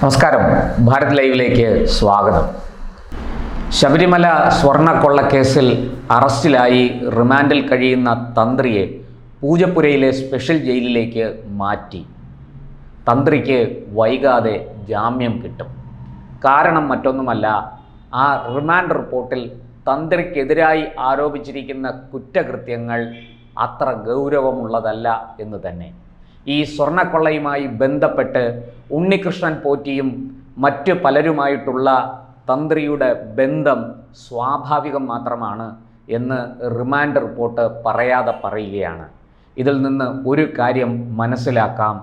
നമസ്കാരം. ഭാരത് ലൈവിലേക്ക് സ്വാഗതം. ശബരിമല സ്വർണക്കൊള്ളക്കേസിൽ അറസ്റ്റിലായി റിമാൻഡിൽ കഴിയുന്ന തന്ത്രിയെ പൂജപ്പുരയിലെ സ്പെഷ്യൽ ജയിലിലേക്ക് മാറ്റി. തന്ത്രിക്ക് വൈകാതെ ജാമ്യം കിട്ടും. കാരണം മറ്റൊന്നുമല്ല ആ റിമാൻഡ് റിപ്പോർട്ടിൽ തന്ത്രിക്കെതിരായി ആരോപിച്ചിരിക്കുന്ന കുറ്റകൃത്യങ്ങൾ അത്ര ഗൗരവമുള്ളതല്ല എന്ന് തന്നെ. ഈ സ്വർണക്കൊള്ളയുമായി ബന്ധപ്പെട്ട് ഉണ്ണികൃഷ്ണൻ പോറ്റിയും മറ്റ് പലരുമായിട്ടുള്ള തന്ത്രിയുടെ ബന്ധം സ്വാഭാവികം മാത്രമാണ് എന്ന് റിമാൻഡ് റിപ്പോർട്ട് പറയാതെ പറയുകയാണ്. ഇതിൽ നിന്ന് ഒരു കാര്യം മനസ്സിലാക്കാം.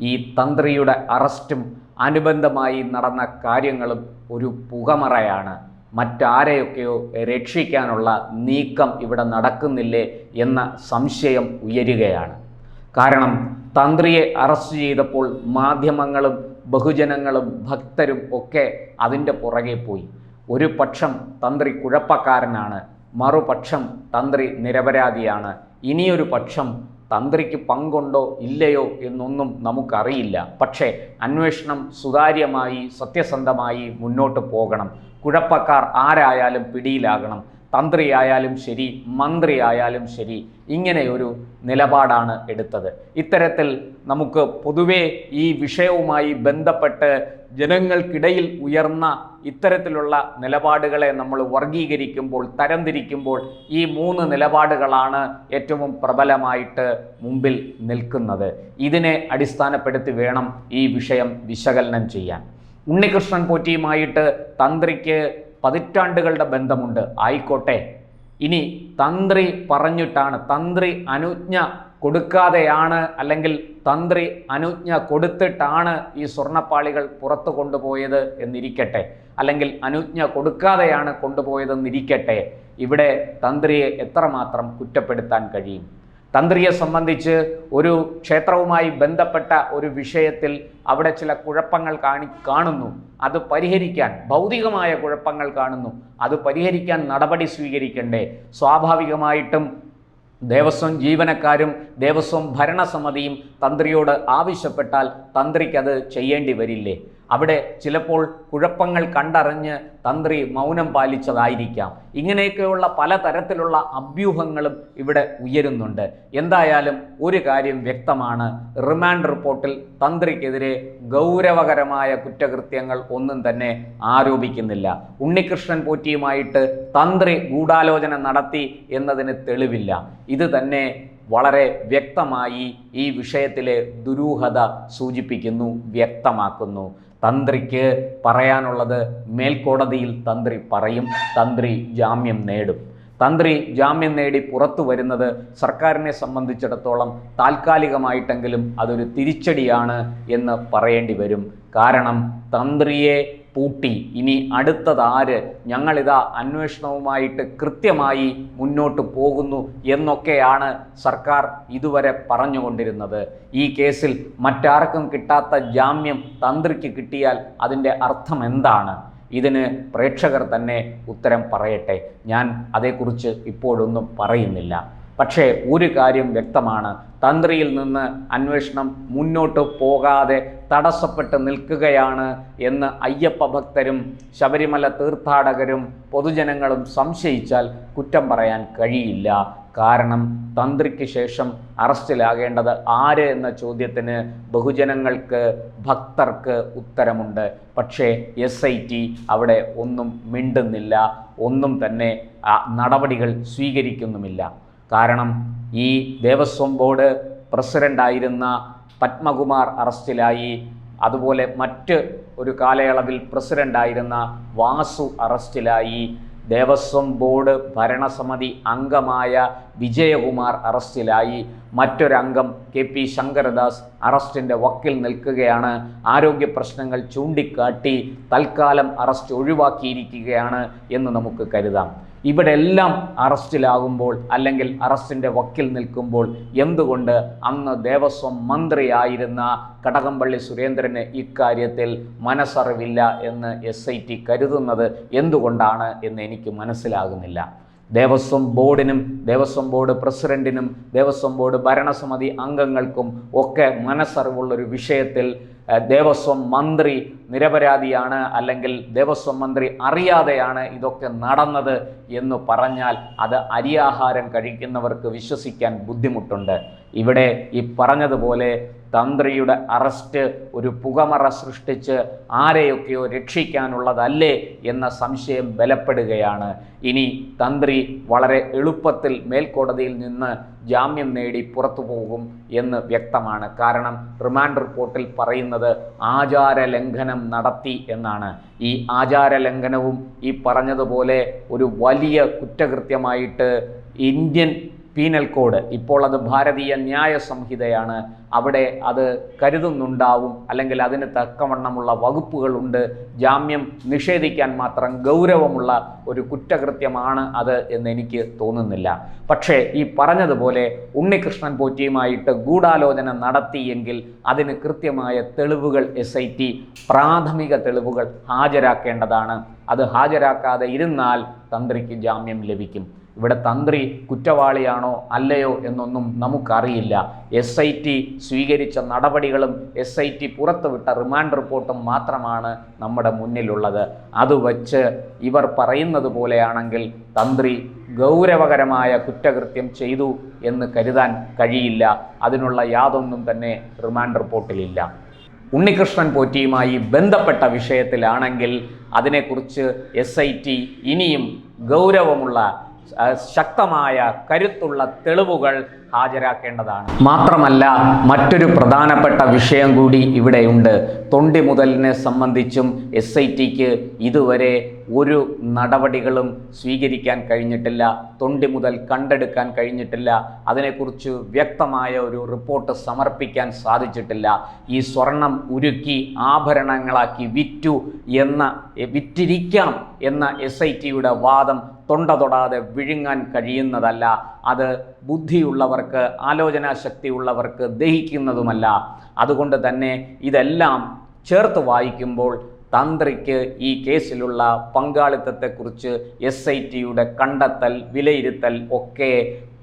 ഈ തന്ത്രിയുടെ അറസ്റ്റും അനുബന്ധമായി നടന്ന കാര്യങ്ങളും ഒരു പുകമറയാണ്. മറ്റാരെയൊക്കെയോ രക്ഷിക്കാനുള്ള നീക്കം ഇവിടെ നടക്കുന്നില്ലേ എന്ന സംശയം ഉയരുകയാണ്. കാരണം തന്ത്രിയെ അറസ്റ്റ് ചെയ്തപ്പോൾ മാധ്യമങ്ങളും ബഹുജനങ്ങളും ഭക്തരും ഒക്കെ അതിന്റെ പുറകെ പോയി. ഒരു പക്ഷം തന്ത്രി കുഴപ്പക്കാരനാണ് മറുപക്ഷം തന്ത്രി നിരപരാധിയാണ്. ഇനിയൊരു പക്ഷം തന്ത്രിക്ക് പങ്കുണ്ടോ ഇല്ലയോ എന്നൊന്നും നമുക്കറിയില്ല. പക്ഷേ അന്വേഷണം സുതാര്യമായി സത്യസന്ധമായി മുന്നോട്ട് പോകണം. കുഴപ്പക്കാർ ആരായാലും പിടിയിലാകണം. തന്ത്രിയായാലും ശരി മന്ത്രിയായാലും ശരി ഇങ്ങനെ ഒരു നിലപാടാണ് എടുത്തത്. ഇത്തരത്തിൽ നമുക്ക് പൊതുവേ ഈ വിഷയവുമായി ബന്ധപ്പെട്ട് ജനങ്ങൾക്കിടയിൽ ഉയർന്ന ഇത്തരത്തിലുള്ള നിലപാടുകളെ നമ്മൾ വർഗീകരിക്കുമ്പോൾ തരംതിരിക്കുമ്പോൾ ഈ മൂന്ന് നിലപാടുകളാണ് ഏറ്റവും പ്രബലമായിട്ട് മുമ്പിൽ നിൽക്കുന്നത്. ഇതിനെ അടിസ്ഥാനപ്പെടുത്തി വേണം ഈ വിഷയം വിശകലനം ചെയ്യാൻ. ഉണ്ണികൃഷ്ണൻ പോറ്റിയുമായിട്ട് തന്ത്രിക്ക് പതിറ്റാണ്ടുകളുടെ ബന്ധമുണ്ട്. ആയിക്കോട്ടെ. ഇനി തന്ത്രി പറഞ്ഞിട്ടാണ്. തന്ത്രി അനുജ്ഞ കൊടുക്കാതെയാണ് അല്ലെങ്കിൽ തന്ത്രി അനുജ്ഞ കൊടുത്തിട്ടാണ് ഈ സ്വർണപ്പാളികൾ പുറത്തു കൊണ്ടുപോയത് എന്നിരിക്കട്ടെ. അല്ലെങ്കിൽ അനുജ്ഞ കൊടുക്കാതെയാണ് കൊണ്ടുപോയതെന്നിരിക്കട്ടെ. ഇവിടെ തന്ത്രിയെ എത്രമാത്രം കുറ്റപ്പെടുത്താൻ കഴിയും? തന്ത്രിയെ സംബന്ധിച്ച് ഒരു ക്ഷേത്രവുമായി ബന്ധപ്പെട്ട ഒരു വിഷയത്തിൽ അവിടെ ചില കുഴപ്പങ്ങൾ കാണി കാണുന്നു. അത് പരിഹരിക്കാൻ ഭൗതികമായ കുഴപ്പങ്ങൾ കാണുന്നു. അത് പരിഹരിക്കാൻ നടപടി സ്വീകരിക്കണ്ടേ? സ്വാഭാവികമായിട്ടും ദേവസ്വം ജീവനക്കാരും ദേവസ്വം ഭരണസമിതിയും തന്ത്രിയോട് ആവശ്യപ്പെട്ടാൽ തന്ത്രിക്കത് ചെയ്യേണ്ടി വരില്ലേ? അവിടെ ചിലപ്പോൾ കുഴപ്പങ്ങൾ കണ്ടറിഞ്ഞ് തന്ത്രി മൗനം പാലിച്ചതായിരിക്കാം. ഇങ്ങനെയൊക്കെയുള്ള പലതരത്തിലുള്ള അഭ്യൂഹങ്ങളും ഇവിടെ ഉയരുന്നുണ്ട്. എന്തായാലും ഒരു കാര്യം വ്യക്തമാണ്. റിമാൻഡ് റിപ്പോർട്ടിൽ തന്ത്രിക്കെതിരെ ഗൗരവകരമായ കുറ്റകൃത്യങ്ങൾ ഒന്നും തന്നെ ആരോപിക്കുന്നില്ല. ഉണ്ണികൃഷ്ണൻ പോറ്റിയുമായിട്ട് തന്ത്രി ഗൂഢാലോചന നടത്തി എന്നതിന് തെളിവില്ല. ഇത് തന്നെ വളരെ വ്യക്തമായി ഈ വിഷയത്തിലെ ദുരൂഹത സൂചിപ്പിക്കുന്നു വ്യക്തമാക്കുന്നു. തന്ത്രിക്ക് പറയാനുള്ളത് മേൽക്കോടതിയിൽ തന്ത്രി പറയും തന്ത്രി ജാമ്യം നേടും. തന്ത്രി ജാമ്യം നേടി പുറത്തു വരുന്നത് സർക്കാരിനെ സംബന്ധിച്ചിടത്തോളം താൽക്കാലികമായിട്ടെങ്കിലും അതൊരു തിരിച്ചടിയാണ് എന്ന് പറയേണ്ടി വരും. കാരണം തന്ത്രിയെ പൂട്ടി. ഇനി അടുത്തതാര് ഞങ്ങളിതാ അന്വേഷണവുമായിട്ട് കൃത്യമായി മുന്നോട്ട് പോകുന്നു എന്നൊക്കെയാണ് സർക്കാർ ഇതുവരെ പറഞ്ഞുകൊണ്ടിരുന്നത്. ഈ കേസിൽ മറ്റാർക്കും കിട്ടാത്ത ജാമ്യം തന്ത്രിക്ക് കിട്ടിയാൽ അതിന്റെ അർത്ഥം എന്താണ്? ഇതിന് പ്രേക്ഷകർ തന്നെ ഉത്തരം പറയട്ടെ. ഞാൻ അതേക്കുറിച്ച് ഇപ്പോഴൊന്നും പറയുന്നില്ല. പക്ഷേ ഒരു കാര്യം വ്യക്തമാണ്. തന്ത്രിയിൽ നിന്ന് അന്വേഷണം മുന്നോട്ട് പോകാതെ തടസ്സപ്പെട്ട് നിൽക്കുകയാണ് എന്ന് അയ്യപ്പ ഭക്തരും ശബരിമല തീർത്ഥാടകരും പൊതുജനങ്ങളും സംശയിച്ചാൽ കുറ്റം പറയാൻ കഴിയില്ല. കാരണം തന്ത്രിക്ക് ശേഷം അറസ്റ്റിലാകേണ്ടത് ആര് എന്ന ചോദ്യത്തിന് ബഹുജനങ്ങൾക്ക് ഭക്തർക്ക് ഉത്തരമുണ്ട്. പക്ഷേ എസ് ഐ ടി അവിടെ ഒന്നും മിണ്ടുന്നില്ല. ഒന്നും തന്നെ നടപടികൾ സ്വീകരിക്കുന്നുമില്ല. കാരണം ഈ ദേവസ്വം ബോർഡ് പ്രസിഡന്റായിരുന്ന പത്മകുമാർ അറസ്റ്റിലായി. അതുപോലെ മറ്റ് ഒരു കാലയളവിൽ പ്രസിഡന്റായിരുന്ന വാസു അറസ്റ്റിലായി. ദേവസ്വം ബോർഡ് ഭരണസമിതി അംഗമായ വിജയകുമാർ അറസ്റ്റിലായി. മറ്റൊരംഗം കെ പി ശങ്കരദാസ് അറസ്റ്റിന്റെ വക്കിൽ നിൽക്കുകയാണ്. ആരോഗ്യ പ്രശ്നങ്ങൾ ചൂണ്ടിക്കാട്ടി തൽക്കാലം അറസ്റ്റ് ഒഴിവാക്കിയിരിക്കുകയാണ് എന്ന് നമുക്ക് കരുതാം. ഇവിടെ എല്ലാം അറസ്റ്റിലാകുമ്പോൾ അല്ലെങ്കിൽ അറസ്റ്റിന്റെ വക്കിൽ നിൽക്കുമ്പോൾ എന്തുകൊണ്ട് അന്ന് ദേവസ്വം മന്ത്രിയായിരുന്ന കടകംപള്ളി സുരേന്ദ്രന് ഇക്കാര്യത്തിൽ മനസ്സറിവില്ല എന്ന് എസ് ഐ ടി കരുതുന്നത് എന്തുകൊണ്ടാണ് എന്ന് എനിക്ക് മനസ്സിലാകുന്നില്ല. ദേവസ്വം ബോർഡിനും ദേവസ്വം ബോർഡ് പ്രസിഡന്റിനും ദേവസ്വം ബോർഡ് ഭരണസമിതി അംഗങ്ങൾക്കും ഒക്കെ മനസ്സറിവുള്ളൊരു വിഷയത്തിൽ ദേവസ്വം മന്ത്രി നിരപരാധിയാണ് അല്ലെങ്കിൽ ദേവസ്വം മന്ത്രി അറിയാതെയാണ് ഇതൊക്കെ നടന്നത് എന്ന് പറഞ്ഞാൽ അത് അരിയാഹാരം കഴിക്കുന്നവർക്ക് വിശ്വസിക്കാൻ ബുദ്ധിമുട്ടുണ്ട്. ഇവിടെ ഈ പറഞ്ഞതുപോലെ തന്ത്രിയുടെ അറസ്റ്റ് ഒരു പുകമറ സൃഷ്ടിച്ച് ആരെയൊക്കെയോ രക്ഷിക്കാനുള്ളതല്ലേ എന്ന സംശയം ബലപ്പെടുകയാണ്. ഇനി തന്ത്രി വളരെ എളുപ്പത്തിൽ മേൽക്കോടതിയിൽ നിന്ന് ജാമ്യം നേടി പുറത്തു പോകും എന്ന് വ്യക്തമാണ്. കാരണം റിമാൻഡ് റിപ്പോർട്ടിൽ പറയുന്നത് ആചാര ലംഘനം നടത്തി എന്നാണ്. ഈ ആചാര ലംഘനവും ഈ പറഞ്ഞതുപോലെ ഒരു വലിയ കുറ്റകൃത്യമായിട്ട് ഇന്ത്യൻ പീനൽ കോഡ്. ഇപ്പോൾ അത് ഭാരതീയ ന്യായ സംഹിതയാണ് അവിടെ അത് കരുതുന്നുണ്ടാവും. അല്ലെങ്കിൽ അതിന് തക്കവണ്ണമുള്ള വകുപ്പുകളുണ്ട്. ജാമ്യം നിഷേധിക്കാൻ മാത്രം ഗൗരവമുള്ള ഒരു കുറ്റകൃത്യമാണ് അത് എന്ന് എനിക്ക് തോന്നുന്നില്ല. പക്ഷേ ഈ പറഞ്ഞതുപോലെ ഉണ്ണികൃഷ്ണൻ പോറ്റിയുമായിട്ട് ഗൂഢാലോചന നടത്തിയെങ്കിൽ അതിന് കൃത്യമായ തെളിവുകൾ എസ് ഐ ടി പ്രാഥമിക തെളിവുകൾ ഹാജരാക്കേണ്ടതാണ്. അത് ഹാജരാക്കാതെ ഇരുന്നാൽ തന്ത്രിക്ക് ജാമ്യം ലഭിക്കും. ഇവിടെ തന്ത്രി കുറ്റവാളിയാണോ അല്ലയോ എന്നൊന്നും നമുക്കറിയില്ല. എസ് ഐ ടി സ്വീകരിച്ച നടപടികളും എസ് ഐ ടി പുറത്തുവിട്ട റിമാൻഡ് റിപ്പോർട്ടും മാത്രമാണ് നമ്മുടെ മുന്നിലുള്ളത്. അത് വച്ച് ഇവർ പറയുന്നത് പോലെയാണെങ്കിൽ തന്ത്രി ഗൗരവകരമായ കുറ്റകൃത്യം ചെയ്തു എന്ന് കരുതാൻ കഴിയില്ല. അതിനുള്ള യാതൊന്നും തന്നെ റിമാൻഡ് റിപ്പോർട്ടിലില്ല ഉണ്ണികൃഷ്ണൻ പോറ്റിയുമായി ബന്ധപ്പെട്ട വിഷയത്തിലാണെങ്കിൽ അതിനെക്കുറിച്ച് എസ് ഐ ടി ഇനിയും ഗൗരവമുള്ള ശക്തമായ കരുത്തുള്ള തെളിവുകൾ ഹാജരാക്കേണ്ടതാണ്. മാത്രമല്ല മറ്റൊരു പ്രധാനപ്പെട്ട വിഷയം കൂടി ഇവിടെയുണ്ട്. തൊണ്ടി മുതലിനെ സംബന്ധിച്ചും എസ് ഐ ടിക്ക് ഇതുവരെ ഒരു നടപടികളും സ്വീകരിക്കാൻ കഴിഞ്ഞിട്ടില്ല. തൊണ്ടി മുതൽ കണ്ടെടുക്കാൻ കഴിഞ്ഞിട്ടില്ല. അതിനെക്കുറിച്ച് വ്യക്തമായ ഒരു റിപ്പോർട്ട് സമർപ്പിക്കാൻ സാധിച്ചിട്ടില്ല. ഈ സ്വർണം ഉരുക്കി ആഭരണങ്ങളാക്കി വിറ്റു എന്ന വിറ്റിരിക്കാം എന്ന എസ് ഐ ടിയുടെ വാദം തൊണ്ട തൊടാതെ വിഴുങ്ങാൻ കഴിയുന്നതല്ല. അത് ബുദ്ധിയുള്ളവർക്ക് ആലോചനാശക്തി ശക്തിയുള്ളവർക്ക് ദഹിക്കുന്നതുമല്ല. അതുകൊണ്ട് തന്നെ ഇതെല്ലാം ചേർത്ത് വായിക്കുമ്പോൾ തന്ത്രിക്ക് ഈ കേസിലുള്ള പങ്കാളിത്തത്തെക്കുറിച്ച് എസ് ഐ ടിയുടെ കണ്ടെത്തൽ വിലയിരുത്തൽ ഒക്കെ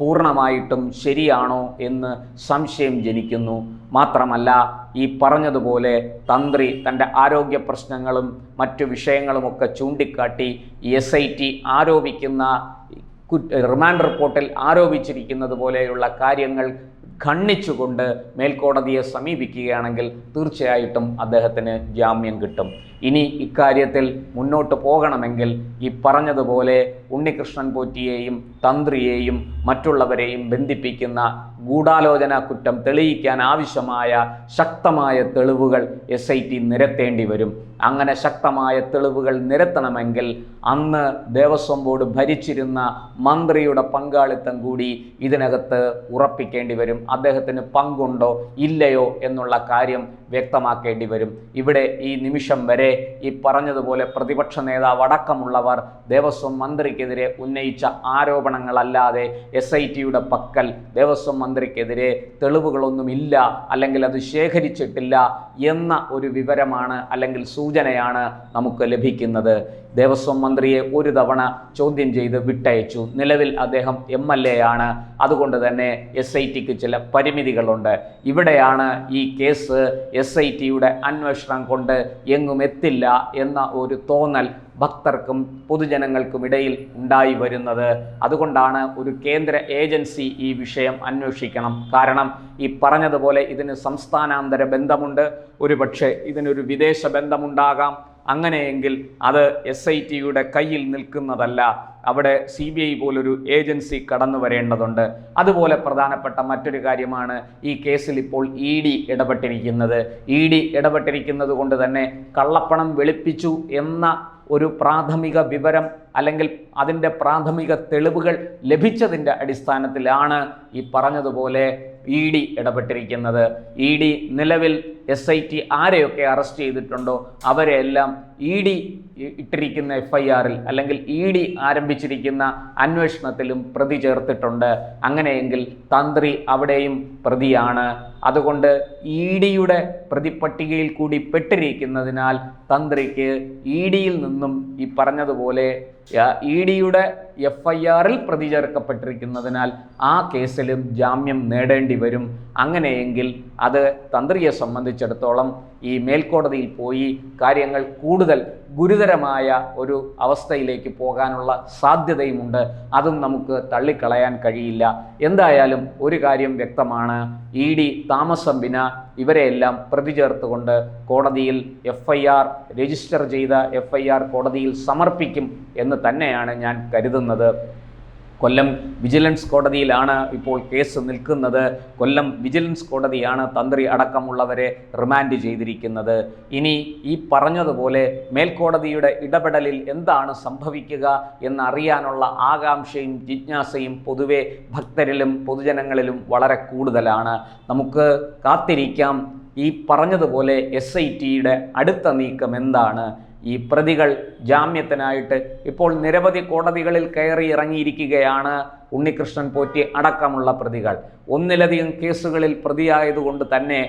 പൂർണമായിട്ടും ശരിയാണോ എന്ന് സംശയം ജനിക്കുന്നു. മാത്രമല്ല ഈ പറഞ്ഞതുപോലെ തന്ത്രി തന്റെ ആരോഗ്യ പ്രശ്നങ്ങളും മറ്റു വിഷയങ്ങളുമൊക്കെ ചൂണ്ടിക്കാട്ടി എസ് ഐ ടി ആരോപിക്കുന്ന റിമാൻഡ് റിപ്പോർട്ടിൽ ആരോപിച്ചിരിക്കുന്നത് പോലെയുള്ള കാര്യങ്ങൾ ഖണ്ഡിച്ചുകൊണ്ട് മേൽക്കോടതിയെ സമീപിക്കുകയാണെങ്കിൽ തീർച്ചയായിട്ടും അദ്ദേഹത്തിന് ജാമ്യം കിട്ടും. ഇനി ഇക്കാര്യത്തിൽ മുന്നോട്ട് പോകണമെങ്കിൽ ഈ പറഞ്ഞതുപോലെ ഉണ്ണികൃഷ്ണൻ പോറ്റിയെയും തന്ത്രിയെയും മറ്റുള്ളവരെയും ബന്ധിപ്പിക്കുന്ന ഗൂഢാലോചന കുറ്റം തെളിയിക്കാൻ ആവശ്യമായ ശക്തമായ തെളിവുകൾ എസ് ഐ ടി നിരത്തേണ്ടി വരും. അങ്ങനെ ശക്തമായ തെളിവുകൾ നിരത്തണമെങ്കിൽ അന്ന് ദേവസ്വം ബോർഡ് ഭരിച്ചിരുന്ന മന്ത്രിയുടെ പങ്കാളിത്തം കൂടി ഇതിനകത്ത് ഉറപ്പിക്കേണ്ടി വരും. അദ്ദേഹത്തിന് പങ്കുണ്ടോ ഇല്ലയോ എന്നുള്ള കാര്യം വ്യക്തമാക്കേണ്ടി വരും. ഇവിടെ ഈ നിമിഷം വരെ ഈ പറഞ്ഞതുപോലെ പ്രതിപക്ഷ നേതാവ് അടക്കമുള്ളവർ ദേവസ്വം മന്ത്രിക്കെതിരെ ഉന്നയിച്ച ആരോപണങ്ങളല്ലാതെ എസ് ഐ ടിയുടെ പക്കൽ ദേവസ്വം മന്ത്രിക്കെതിരെ തെളിവുകളൊന്നുമില്ല അല്ലെങ്കിൽ അത് ശേഖരിച്ചിട്ടില്ല എന്ന ഒരു വിവരമാണ് അല്ലെങ്കിൽ സൂചനയാണ് നമുക്ക് ലഭിക്കുന്നത്. ദേവസ്വം മന്ത്രിയെ ഒരു തവണ ചോദ്യം ചെയ്ത് വിട്ടയച്ചു. നിലവിൽ അദ്ദേഹം എം എൽ എ ആണ്. അതുകൊണ്ട് തന്നെ എസ് ഐ ടിക്ക് ചില പരിമിതികളുണ്ട്. ഇവിടെയാണ് ഈ കേസ് എസ് ഐ ടിയുടെ അന്വേഷണം കൊണ്ട് എങ്ങും എത്തില്ല എന്ന ഒരു തോന്നൽ ഭക്തർക്കും പൊതുജനങ്ങൾക്കും ഇടയിൽ ഉണ്ടായി വരുന്നത്. അതുകൊണ്ടാണ് ഒരു കേന്ദ്ര ഏജൻസി ഈ വിഷയം അന്വേഷിക്കണം. കാരണം ഈ പറഞ്ഞതുപോലെ ഇതിന് സംസ്ഥാനാന്തര ബന്ധമുണ്ട്. ഒരുപക്ഷെ ഇതിനൊരു വിദേശ ബന്ധമുണ്ടാകാം. അങ്ങനെയെങ്കിൽ അത് എസ് ഐ ടിയുടെ കയ്യിൽ നിൽക്കുന്നതല്ല. അവിടെ സി ബി ഐ പോലൊരു ഏജൻസി കടന്നു വരേണ്ടതുണ്ട്. അതുപോലെ പ്രധാനപ്പെട്ട മറ്റൊരു കാര്യമാണ് ഈ കേസിൽ ഇപ്പോൾ ഇ ഡി ഇടപെട്ടിരിക്കുന്നത്. ഇ ഡി ഇടപെട്ടിരിക്കുന്നത് കൊണ്ട് തന്നെ കള്ളപ്പണം വെളുപ്പിച്ചു എന്ന ഒരു പ്രാഥമിക വിവരം അല്ലെങ്കിൽ അതിന്റെ പ്രാഥമിക തെളിവുകൾ ലഭിച്ചതിന്റെ അടിസ്ഥാനത്തിലാണ് ഈ പറഞ്ഞതുപോലെ ഇ ഡി ഇടപെട്ടിരിക്കുന്നത്. ഇ ഡി നിലവിൽ എസ് ഐ ടി ആരെയൊക്കെ അറസ്റ്റ് ചെയ്തിട്ടുണ്ടോ? അവരെയെല്ലാം ഇ ഡി ഇട്ടിരിക്കുന്ന എഫ് ഐ ആറിൽ അല്ലെങ്കിൽ ഇ ഡി ആരംഭിച്ചിരിക്കുന്ന അന്വേഷണത്തിലും പ്രതി ചേർത്തിട്ടുണ്ട്. അങ്ങനെയെങ്കിൽ തന്ത്രി അവിടെയും പ്രതിയാണ്. അതുകൊണ്ട് ഇ ഡിയുടെ പ്രതിപട്ടികയിൽ കൂടി പെട്ടിരിക്കുന്നതിനാൽ തന്ത്രിക്ക് ഇ ഡിയിൽ നിന്നും ഈ പറഞ്ഞതുപോലെ ഇ ഡിയുടെ എഫ് ഐ ആറിൽ പ്രതി ചേർക്കപ്പെട്ടിരിക്കുന്നതിനാൽ ആ കേസിലും ജാമ്യം നേടേണ്ടി വരും. അങ്ങനെയെങ്കിൽ അത് തന്ത്രിയെ സംബന്ധിച്ചിടത്തോളം ഈ മേൽക്കോടതിയിൽ പോയി കാര്യങ്ങൾ കൂടുതൽ ഗുരുതരമായ ഒരു അവസ്ഥയിലേക്ക് പോകാനുള്ള സാധ്യതയുമുണ്ട്. അതും നമുക്ക് തള്ളിക്കളയാൻ കഴിയില്ല. എന്തായാലും ഒരു കാര്യം വ്യക്തമാണ്. ഇ ഡി താമസം വിന ഇവരെയെല്ലാം പ്രതി ചേർത്തുകൊണ്ട് കോടതിയിൽ എഫ് ഐ ആർ രജിസ്റ്റർ ചെയ്ത എഫ് ഐ ആർ കോടതിയിൽ സമർപ്പിക്കും എന്ന് തന്നെയാണ് ഞാൻ കരുതുന്നത്. കൊല്ലം വിജിലൻസ് കോടതിയിലാണ് ഇപ്പോൾ കേസ് നിൽക്കുന്നത്. കൊല്ലം വിജിലൻസ് കോടതിയാണ് തന്ത്രി അടക്കമുള്ളവരെ റിമാൻഡ് ചെയ്തിരിക്കുന്നത്. ഇനി ഈ പറഞ്ഞതുപോലെ മേൽക്കോടതിയുടെ ഇടപെടലിൽ എന്താണ് സംഭവിക്കുക എന്നറിയാനുള്ള ആകാംക്ഷയും ജിജ്ഞാസയും പൊതുവെ ഭക്തരിലും പൊതുജനങ്ങളിലും വളരെ കൂടുതലാണ്. നമുക്ക് കാത്തിരിക്കാം. ഈ പറഞ്ഞതുപോലെ എസ് ഐ ടിയുടെ അടുത്ത നീക്കം എന്താണ്? ഈ പ്രതികൾ ജാമ്യത്തിനായിട്ട് ഇപ്പോൾ നിരവധി കോടതികളിൽ കയറി ഇറങ്ങിയിരിക്കുകയാണ്. ഉണ്ണികൃഷ്ണൻ പോറ്റി അടക്കമുള്ള പ്രതികൾ. ഒന്നിലധികം കേസുകളിൽ പ്രതിയായതുകൊണ്ട് തന്നെ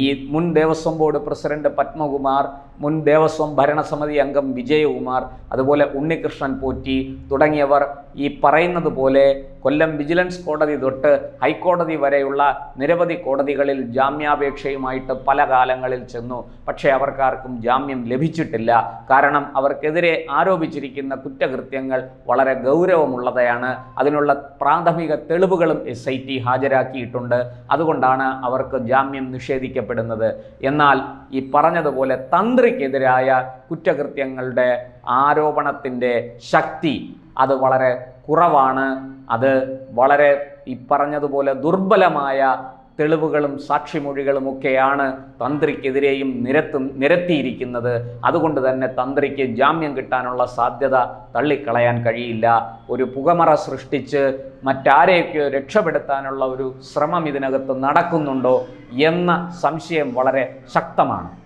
ഈ മുൻ ദേവസ്വം ബോർഡ് പ്രസിഡന്റ് പത്മകുമാർ മുൻ ദേവസ്വം ഭരണസമിതി അംഗം വിജയകുമാർ അതുപോലെ ഉണ്ണികൃഷ്ണൻ പോറ്റി തുടങ്ങിയവർ ഈ പറയുന്നത് പോലെ കൊല്ലം വിജിലൻസ് കോടതി തൊട്ട് ഹൈക്കോടതി വരെയുള്ള നിരവധി കോടതികളിൽ ജാമ്യാപേക്ഷയുമായിട്ട് പല കാലങ്ങളിൽ ചെന്നു. പക്ഷേ അവർക്കാർക്കും ജാമ്യം ലഭിച്ചിട്ടില്ല. കാരണം അവർക്കെതിരെ ആരോപിച്ചിരിക്കുന്ന കുറ്റകൃത്യങ്ങൾ വളരെ ഗൗരവമുള്ളതാണ് അതിനുള്ള പ്രാഥമിക തെളിവുകളും എസ് ഐ ടി ഹാജരാക്കിയിട്ടുണ്ട്. അതുകൊണ്ടാണ് അവർക്ക് ജാമ്യം നിഷേധിക്കപ്പെടുന്നത്. എന്നാൽ ഈ പറഞ്ഞതുപോലെ തന്ത്രിക്കെതിരായ കുറ്റകൃത്യങ്ങളുടെ ആരോപണത്തിന്റെ ശക്തി അത് വളരെ കുറവാണ്. അത് വളരെ ഈ പറഞ്ഞതുപോലെ ദുർബലമായ തെളിവുകളും സാക്ഷിമൊഴികളും ഒക്കെയാണ് തന്ത്രിക്കെതിരെയും നിരത്തും നിരത്തിയിരിക്കുന്നത്. അതുകൊണ്ട് തന്നെ തന്ത്രിക്ക് ജാമ്യം കിട്ടാനുള്ള സാധ്യത തള്ളിക്കളയാൻ കഴിയില്ല. ഒരു പുകമറ സൃഷ്ടിച്ച് മറ്റാരെയൊക്കെയോ രക്ഷപ്പെടുത്താനുള്ള ഒരു ശ്രമം ഇതിനകത്ത് നടക്കുന്നുണ്ടോ എന്ന സംശയം വളരെ ശക്തമാണ്.